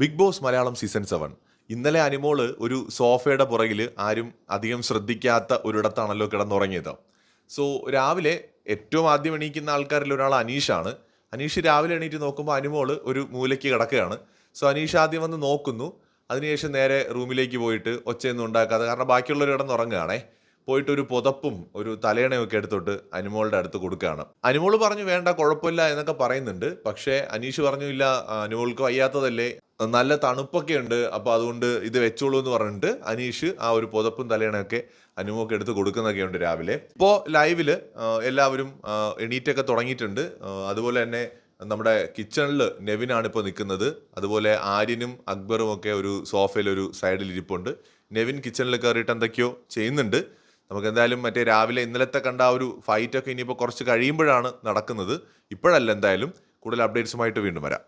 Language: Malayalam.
Big Boss Malayalam season seven. ഇന്നലെ അനിമോൾ ഒരു സോഫയുടെ പുറകിൽ ആരും അധികം ശ്രദ്ധിക്കാത്ത ഒരിടത്താണല്ലോ കിടന്നുറങ്ങിയത്. സോ രാവിലെ ഏറ്റവും ആദ്യം എണീക്കുന്ന ആൾക്കാരിൽ ഒരാൾ അനീഷാണ്. അനീഷ് രാവിലെ എണീറ്റ് നോക്കുമ്പോൾ അനിമോൾ ഒരു മൂലയ്ക്ക് കിടക്കുകയാണ്. സോ അനീഷ് ആദ്യം വന്ന് നോക്കുന്നു. അതിനുശേഷം നേരെ റൂമിലേക്ക് പോയിട്ട് ഒച്ചയൊന്നും ഉണ്ടാക്കാതെ കാരണം ബാക്കിയുള്ളവർ കിടന്നുറങ്ങുകയാണേ പോയിട്ട് ഒരു പുതപ്പും ഒരു തലയണയും ഒക്കെ എടുത്തോട്ട് അനുമോളുടെ അടുത്ത് കൊടുക്കുകയാണ്. അനുമോൾ പറഞ്ഞു വേണ്ട കുഴപ്പമില്ല എന്നൊക്കെ പറയുന്നുണ്ട്. പക്ഷേ അനീഷ് പറഞ്ഞു ഇല്ല അനുമോൾക്ക് വയ്യാത്തതല്ലേ? നല്ല തണുപ്പൊക്കെ ഉണ്ട് അപ്പോൾ അതുകൊണ്ട് ഇത് വെച്ചോളൂ എന്ന് പറഞ്ഞിട്ട് അനീഷ് ആ ഒരു പുതപ്പും തലയണയൊക്കെ അനുമോക്ക് എടുത്ത് കൊടുക്കുന്നൊക്കെ ഉണ്ട് രാവിലെ. ഇപ്പോൾ ലൈവിൽ എല്ലാവരും എണീറ്റൊക്കെ തുടങ്ങിയിട്ടുണ്ട്. അതുപോലെ തന്നെ നമ്മുടെ കിച്ചണിൽ നെവിനാണ് ഇപ്പോൾ നിൽക്കുന്നത് അതുപോലെ ആര്യനും അക്ബറും ഒക്കെ ഒരു സോഫയിൽ ഒരു സൈഡിൽ ഇരിപ്പുണ്ട്. നെവിൻ കിച്ചണിൽ കയറിയിട്ട് എന്തൊക്കെയോ ചെയ്യുന്നുണ്ട്. നമുക്ക് എന്തായാലും മറ്റേ രാവിലെ ഇന്നലത്തെ കണ്ട ആ ഒരു ഫൈറ്റൊക്കെ ഇനിയിപ്പോൾ കുറച്ച് കഴിയുമ്പോഴാണ് നടക്കുന്നത്. ഇപ്പോഴല്ല എന്തായാലും. കൂടുതൽ അപ്ഡേറ്റ്സുമായിട്ട് വീണ്ടും വരാം.